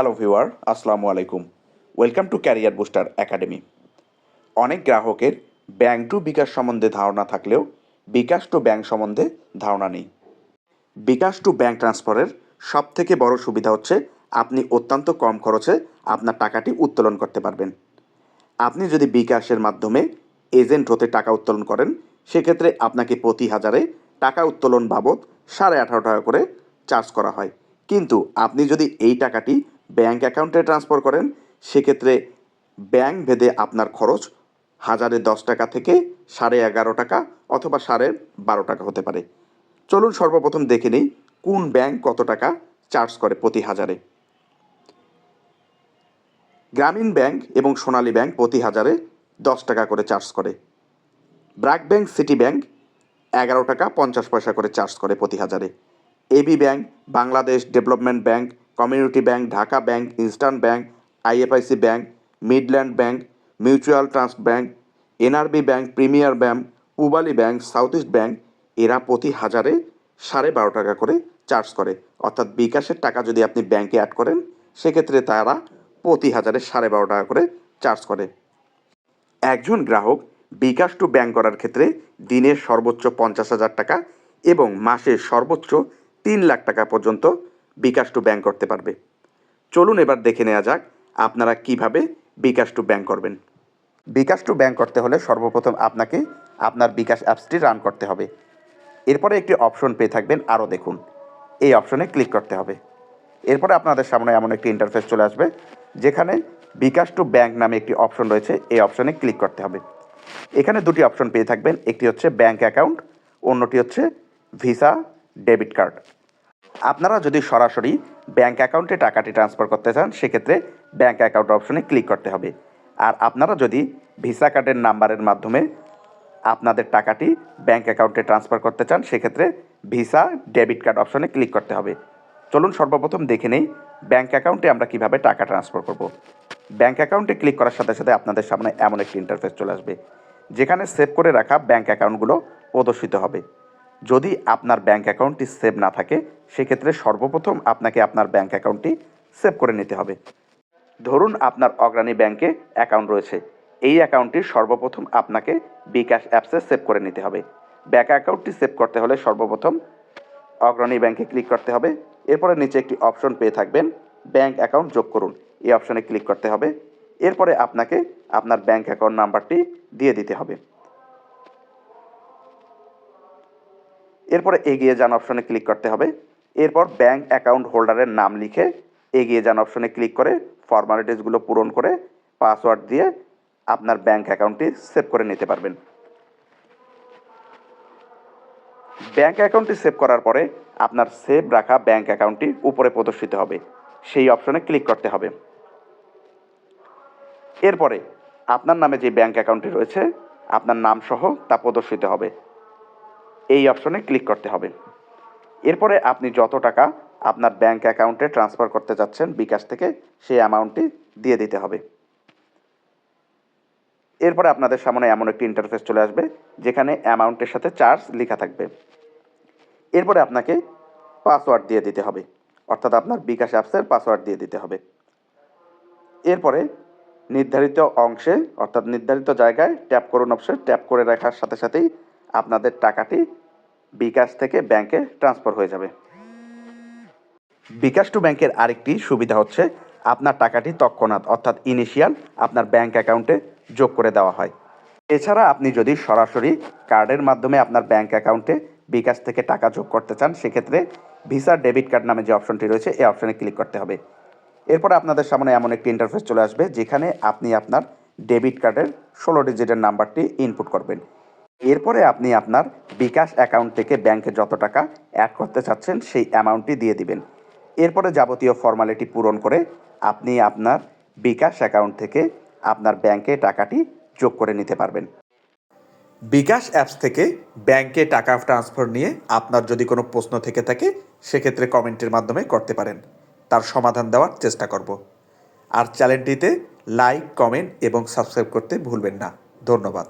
Hello viewer আসসালামু আলাইকুম welcome to career booster academy অনেক গ্রাহকের ব্যাংক টু বিকাশ সম্বন্ধে ধারণা থাকলেও বিকাশ টু ব্যাংক সম্বন্ধে ধারণা নেই। বিকাশ টু ব্যাংক ট্রান্সফারের সব থেকে বড় সুবিধা হচ্ছে আপনি অত্যন্ত কম খরচে আপনার টাকাটি উত্তোলন করতে পারবেন। আপনি যদি বিকাশের মাধ্যমে এজেন্ট হতে টাকা উত্তোলন করেন, সেক্ষেত্রে আপনাকে প্রতি হাজারে টাকা উত্তোলন বাবদ সাড়ে আঠারো টাকা করে চার্জ করা হয়। কিন্তু আপনি যদি এই টাকাটি ব্যাংক অ্যাকাউন্টে ট্রান্সফার করেন, সেক্ষেত্রে ব্যাংক ভেদে আপনার খরচ হাজারে দশ টাকা থেকে সাড়ে এগারো টাকা অথবা সাড়ে বারো টাকা হতে পারে। চলুন সর্বপ্রথম দেখে নিই কোন ব্যাংক কত টাকা চার্জ করে প্রতি হাজারে। গ্রামীণ ব্যাংক এবং সোনালী ব্যাংক প্রতি হাজারে দশ টাকা করে চার্জ করে। ব্র্যাক ব্যাংক, সিটি ব্যাংক এগারো টাকা পঞ্চাশ পয়সা করে চার্জ করে প্রতি হাজারে। AB Bank, Bangladesh Development Bank Community Bank, Dhaka Bank, Eastern Bank, IFIC Bank, Midland Bank, Mutual Trust Bank, NRB Bank, Premier Bank Pubali Bank, South East Bank, এরা প্রতি হাজারে সাড়ে বারো টাকা করে চার্জ করে। অর্থাৎ বিকাশের টাকা যদি আপনি ব্যাংকে অ্যাড করেন, সেক্ষেত্রে তারা প্রতি হাজারে সাড়ে বারো টাকা করে চার্জ করে। একজন গ্রাহক বিকাশ টু ব্যাংক করার ক্ষেত্রে দিনের সর্বোচ্চ পঞ্চাশ হাজার টাকা এবং মাসের সর্বোচ্চ তিন লাখ টাকা পর্যন্ত বিকাশ টু ব্যাংক করতে পারবে। চলুন এবার দেখে নেওয়া যাক আপনারা কীভাবে বিকাশ টু ব্যাংক করবেন। বিকাশ টু ব্যাংক করতে হলে সর্বপ্রথম আপনাকে আপনার বিকাশ অ্যাপসটি রান করতে হবে। এরপরে একটি অপশন পেয়ে থাকবেন আরও দেখুন। এই অপশনে ক্লিক করতে হবে। এরপরে আপনাদের সামনে এমন একটি ইন্টারফেস চলে আসবে, যেখানে বিকাশ টু ব্যাংক নামে একটি অপশন রয়েছে, এই অপশনে ক্লিক করতে হবে। এখানে দুটি অপশন পেয়ে থাকবেন, একটি হচ্ছে ব্যাঙ্ক অ্যাকাউন্ট, অন্যটি হচ্ছে ভিসা, ডেবিট কার্ড। আপনারা যদি সরাসরি ব্যাঙ্ক অ্যাকাউন্টে টাকাটি ট্রান্সফার করতে চান, সেক্ষেত্রে ব্যাঙ্ক অ্যাকাউন্ট অপশনে ক্লিক করতে হবে। আর আপনারা যদি ভিসা কার্ডের নাম্বারের মাধ্যমে আপনাদের টাকাটি ব্যাঙ্ক অ্যাকাউন্টে ট্রান্সফার করতে চান, সেক্ষেত্রে ভিসা ডেবিট কার্ড অপশনে ক্লিক করতে হবে। চলুন সর্বপ্রথম দেখে নেই ব্যাঙ্ক অ্যাকাউন্টে আমরা কীভাবে টাকা ট্রান্সফার করব। ব্যাঙ্ক অ্যাকাউন্টে ক্লিক করার সাথে সাথে আপনাদের সামনে এমন একটি ইন্টারফেস চলে আসবে, যেখানে সেভ করে রাখা ব্যাঙ্ক অ্যাকাউন্টগুলো প্রদর্শিত হবে। যদি আপনার ব্যাঙ্ক অ্যাকাউন্টটি সেভ না থাকে, সেক্ষেত্রে সর্বপ্রথম আপনাকে আপনার ব্যাঙ্ক অ্যাকাউন্টটি সেভ করে নিতে হবে। ধরুন আপনার অগ্রণী ব্যাংকে অ্যাকাউন্ট রয়েছে। এই অ্যাকাউন্টটি সর্বপ্রথম আপনাকে বিকাশ অ্যাপসে সেভ করে নিতে হবে। ব্যাঙ্ক অ্যাকাউন্টটি সেভ করতে হলে সর্বপ্রথম অগ্রণী ব্যাংকে ক্লিক করতে হবে। এরপরে নিচে একটি অপশন পেয়ে থাকবেন ব্যাঙ্ক অ্যাকাউন্ট যোগ করুন। এই অপশনে ক্লিক করতে হবে। এরপরে আপনাকে আপনার ব্যাঙ্ক অ্যাকাউন্ট নাম্বারটি দিয়ে দিতে হবে। এরপরে এগিয়ে যান অপশনে ক্লিক করতে হবে। এরপর ব্যাংক অ্যাকাউন্ট হোল্ডারের নাম লিখে এগিয়ে যান অপশনে ক্লিক করে ফর্মালিটিসগুলো পূরণ করে পাসওয়ার্ড দিয়ে আপনার ব্যাংক অ্যাকাউন্টটি সেভ করে নিতে পারবেন। ব্যাংক অ্যাকাউন্টটি সেভ করার পরে আপনার সেভ রাখা ব্যাংক অ্যাকাউন্টটি উপরে প্রদর্শিত হবে। সেই অপশনে ক্লিক করতে হবে। এরপরে আপনার নামে যে ব্যাংক অ্যাকাউন্টটি রয়েছে, আপনার নাম সহ তা প্রদর্শিত হবে। এই অপশনে ক্লিক করতে হবে। এরপরে আপনি যত টাকা আপনার ব্যাংক অ্যাকাউন্টে ট্রান্সফার করতে যাচ্ছেন বিকাশ থেকে, সেই অ্যামাউন্টটি দিয়ে দিতে হবে। এরপরে আপনাদের সামনে এমন একটি ইন্টারফেস চলে আসবে, যেখানে অ্যামাউন্টের সাথে চার্জ লেখা থাকবে। এরপরে আপনাকে পাসওয়ার্ড দিয়ে দিতে হবে, অর্থাৎ আপনার বিকাশ অ্যাপসের পাসওয়ার্ড দিয়ে দিতে হবে। এরপরে নির্ধারিত অংশে, অর্থাৎ নির্ধারিত জায়গায় ট্যাপ করুন অপশন ট্যাপ করে রাখার সাথে সাথেই আপনাদের টাকাটি বিকাশ থেকে ব্যাংকে ট্রান্সফার হয়ে যাবে। বিকাশ টু ব্যাংকের আরেকটি সুবিধা হচ্ছে আপনার টাকাটি তৎক্ষণাৎ, অর্থাৎ ইনিশিয়াল আপনার ব্যাংক অ্যাকাউন্টে যোগ করে দেওয়া হয়। এছাড়া আপনি যদি সরাসরি কার্ডের মাধ্যমে আপনার ব্যাংক অ্যাকাউন্টে বিকাশ থেকে টাকা যোগ করতে চান, সেক্ষেত্রে ভিসা ডেবিট কার্ড নামে যে অপশনটি রয়েছে, এই অপশনে ক্লিক করতে হবে। এরপর আপনাদের সামনে এমন একটি ইন্টারফেস চলে আসবে, যেখানে আপনি আপনার ডেবিট কার্ডের ষোলো ডিজিটের নাম্বারটি ইনপুট করবেন। এরপরে আপনি আপনার বিকাশ অ্যাকাউন্ট থেকে ব্যাংকে যত টাকা অ্যাড করতে চাচ্ছেন, সেই অ্যামাউন্টটি দিয়ে দিবেন। এরপরে যাবতীয় ফর্মালিটি পূরণ করে আপনি আপনার বিকাশ অ্যাকাউন্ট থেকে আপনার ব্যাংকে টাকাটি যোগ করে নিতে পারবেন। বিকাশ অ্যাপস থেকে ব্যাংকে টাকা ট্রান্সফার নিয়ে আপনার যদি কোনো প্রশ্ন থেকে থাকে, সেক্ষেত্রে কমেন্টের মাধ্যমে করতে পারেন। তার সমাধান দেওয়ার চেষ্টা করব। আর চ্যানেলটিতে লাইক, কমেন্ট এবং সাবস্ক্রাইব করতে ভুলবেন না। ধন্যবাদ।